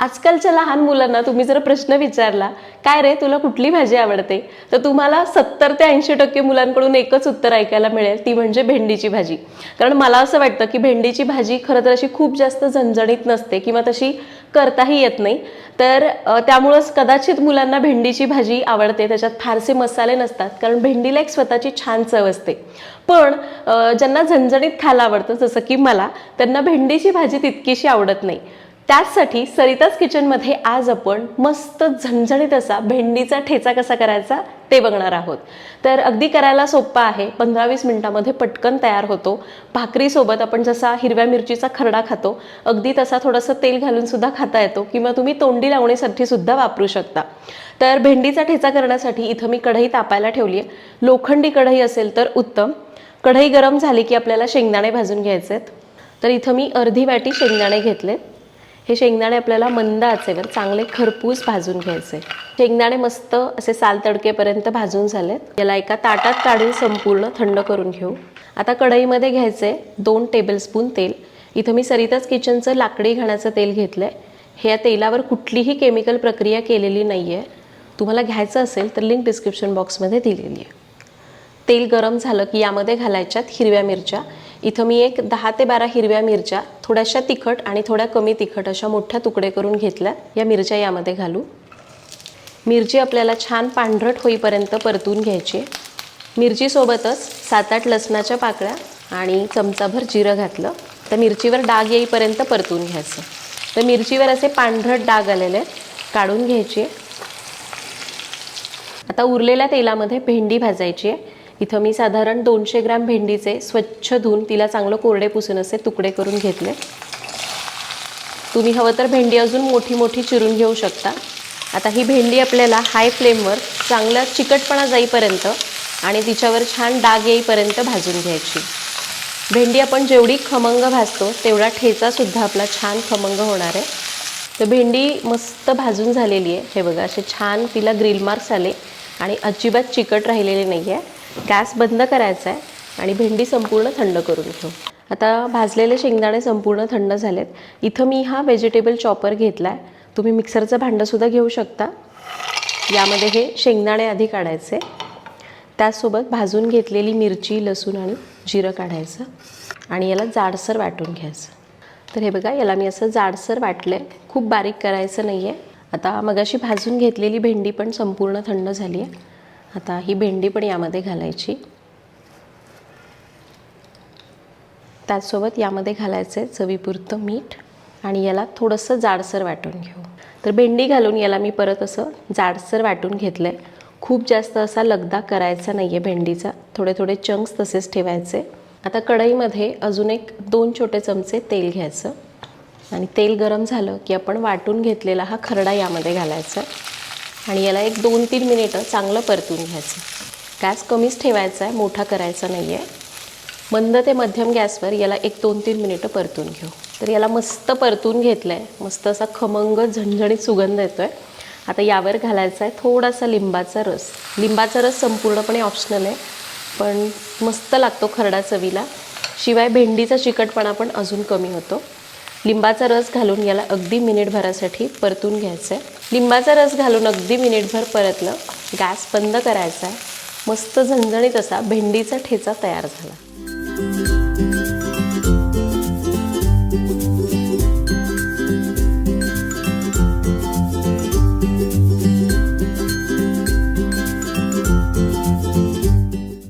आजकालच्या लहान मुलांना तुम्ही जर प्रश्न विचारला काय रे तुला कुठली भाजी आवडते? तर तुम्हाला सत्तर ते ऐंशी टक्के मुलांकडून एकच उत्तर ऐकायला मिळेल ती म्हणजे भेंडीची भाजी. कारण मला असं वाटतं की भेंडीची भाजी खरं तर अशी खूप जास्त झणझणीत नसते किंवा तशी करताही येत नाही. तर त्यामुळंच कदाचित मुलांना भेंडीची भाजी आवडते. त्याच्यात फारसे मसाले नसतात कारण भेंडीला एक स्वतःची छान चव असते. पण ज्यांना झणझणीत खायला आवडतं जसं की मला त्यांना भेंडीची भाजी तितकीशी आवडत नाही. त्याचसाठी सरिताज किचनमध्ये आज आपण मस्त झणझणीत असा भेंडीचा ठेचा कसा करायचा ते बघणार आहोत. तर अगदी करायला सोपा आहे. पंधरा वीस मिनिटामध्ये पटकन तयार होतो. भाकरीसोबत आपण जसा हिरव्या मिरचीचा खरडा खातो अगदी तसा थोडंसं तेल घालून सुद्धा खाता येतो किंवा तुम्ही तोंडी लावण्यासाठी सुद्धा वापरू शकता. तर भेंडीचा ठेचा करण्यासाठी इथं मी कढई तापायला ठेवली आहे. लोखंडी कढई असेल तर उत्तम. कढई गरम झाली की आपल्याला शेंगदाणे भाजून घ्यायचे आहेत तर इथं मी अर्धी वाटी शेंगदाणे घेतलेत. हे शेंगदाणे आपल्याला मंद आचेवर चांगले खरपूस भाजून घ्यायचे. शेंगदाणे मस्त असे साल तडकेपर्यंत भाजून झालेत. याला एका ताटात काढून संपूर्ण थंड करून घेऊ. आता कढईमध्ये घ्यायचे दोन टेबलस्पून तेल. इथं मी सरिताच किचनचं लाकडी घाण्याचं तेल घेतलं हे या तेलावर कुठलीही केमिकल प्रक्रिया केलेली नाही आहे तुम्हाला घ्यायचं असेल तर लिंक डिस्क्रिप्शन बॉक्समध्ये दिलेली आहे. तेल गरम झालं की यामध्ये घालायच्यात हिरव्या मिरच्या. इथं मी एक दहा ते बारा हिरव्या मिरच्या थोड्याशा तिखट आणि थोड्या कमी तिखट अशा मोठ्या तुकडे करून घेतल्या. या मिरच्या यामध्ये घालू. मिरची आपल्याला छान पांढरट होईपर्यंत परतून घ्यायची. मिरचीसोबतच सात आठ लसणाच्या पाकळ्या आणि चमचाभर जिरं घातलं. तर मिरचीवर डाग येईपर्यंत परतून घ्यायचं. तर मिरचीवर असे पांढरट डाग आलेले आहेत. काढून घ्यायचे. आता उरलेल्या तेलामध्ये भेंडी भाजायची आहे. इथं मी साधारण दोनशे ग्रॅम भेंडीचे स्वच्छ धुवून तिला चांगलं कोरडे पुसून असे तुकडे करून घेतले. तुम्ही हवं तर भेंडी अजून मोठी मोठी चिरून घेऊ शकता. आता ही भेंडी आपल्याला हाय फ्लेमवर चांगला चिकटपणा जाईपर्यंत आणि तिच्यावर छान डाग येईपर्यंत भाजून घ्यायची. भेंडी आपण जेवढी खमंग भाजतो तेवढा ठेचासुद्धा आपला छान खमंग होणार आहे. तर भेंडी मस्त भाजून झालेली आहे. हे बघा असे छान तिला ग्रिल मार्क्स आले आणि अजिबात चिकट राहिलेले नाही आहे गॅस बंद करायचा आहे आणि भेंडी संपूर्ण थंड करून घेऊ. आता भाजलेले शेंगदाणे संपूर्ण थंड झालेत. इथं मी हा व्हेजिटेबल चॉपर घेतला आहे तुम्ही मिक्सरचं भांडंसुद्धा घेऊ शकता. यामध्ये हे शेंगदाणे आधी काढायचे. त्याचसोबत भाजून घेतलेली मिरची लसूण आणि जिरं काढायचं. आणि याला जाडसर वाटून घ्यायचं. तर हे बघा याला मी असं जाडसर वाटलं आहे खूप बारीक करायचं नाही आहे आता मगाशी भाजून घेतलेली भेंडी पण संपूर्ण थंड झाली आहे आता ही भेंडी पण यामध्ये घालायची. त्याचसोबत यामध्ये घालायचं आहे चवीपुरतं मीठ आणि याला थोडंसं जाडसर वाटून घेऊ. तर भेंडी घालून याला मी परत असं जाडसर वाटून घेतलं आहे खूप जास्त असा लगदा करायचा नाही आहे भेंडीचा. थोडे थोडे चंक्स तसेच ठेवायचे. आता कढईमध्ये अजून एक दोन छोटे चमचे तेल घ्यायचं. आणि तेल गरम झालं की आपण वाटून घेतलेला हा खरडा यामध्ये घालायचा. आणि याला एक दोन तीन मिनिटं चांगलं परतून घ्यायचं. गॅस कमीच ठेवायचा आहे मोठा करायचा नाही आहे मंद ते मध्यम गॅसवर याला एक दोन तीन मिनिटं परतून घेऊ. तर याला मस्त परतून घेतलं आहे मस्त असा खमंग झणझणीत सुगंध येतो आहे आता यावर घालायचा आहे थोडासा लिंबाचा रस. लिंबाचा रस संपूर्णपणे ऑप्शनल आहे पण मस्त लागतो खरडा चवीला. शिवाय भेंडीचा चिकटपणा पण अजून कमी होतो. लिंबाचा रस घालून याला अगदी मिनिटभरासाठी परतून घ्यायचं आहे लिंबाचा रस घालून अगदी मिनिटभर परतलं. गॅस बंद करायचा आहे. मस्त झणझणीत असा भेंडीचा ठेचा तयार झाला.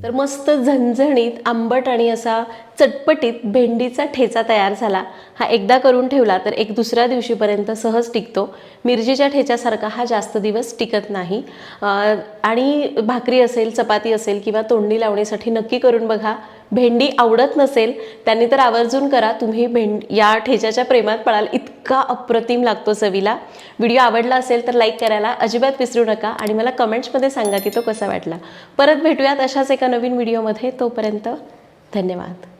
तर मस्त झणझणीत आंबट आणि असा चटपटीत भेंडीचा ठेचा तयार झाला. हा एकदा करून ठेवला तर एक दुसऱ्या दिवशीपर्यंत सहज टिकतो. मिरचीच्या ठेच्यासारखा हा जास्त दिवस टिकत नाही. आणि भाकरी असेल चपाती असेल किंवा तोंडी लावण्यासाठी नक्की करून बघा. भेंडी आवडत नसेल त्यांनी तर आवर्जून करा. तुम्ही भेंड या ठेच्याच्या प्रेमात पडाल. इतका अप्रतिम लागतो चवीला. व्हिडिओ आवडला असेल तर लाईक करायला अजिबात विसरू नका आणि मला कमेंट्समध्ये सांगा की तो कसा वाटला. परत भेटूयात अशाच एका नवीन व्हिडिओमध्ये. तोपर्यंत धन्यवाद.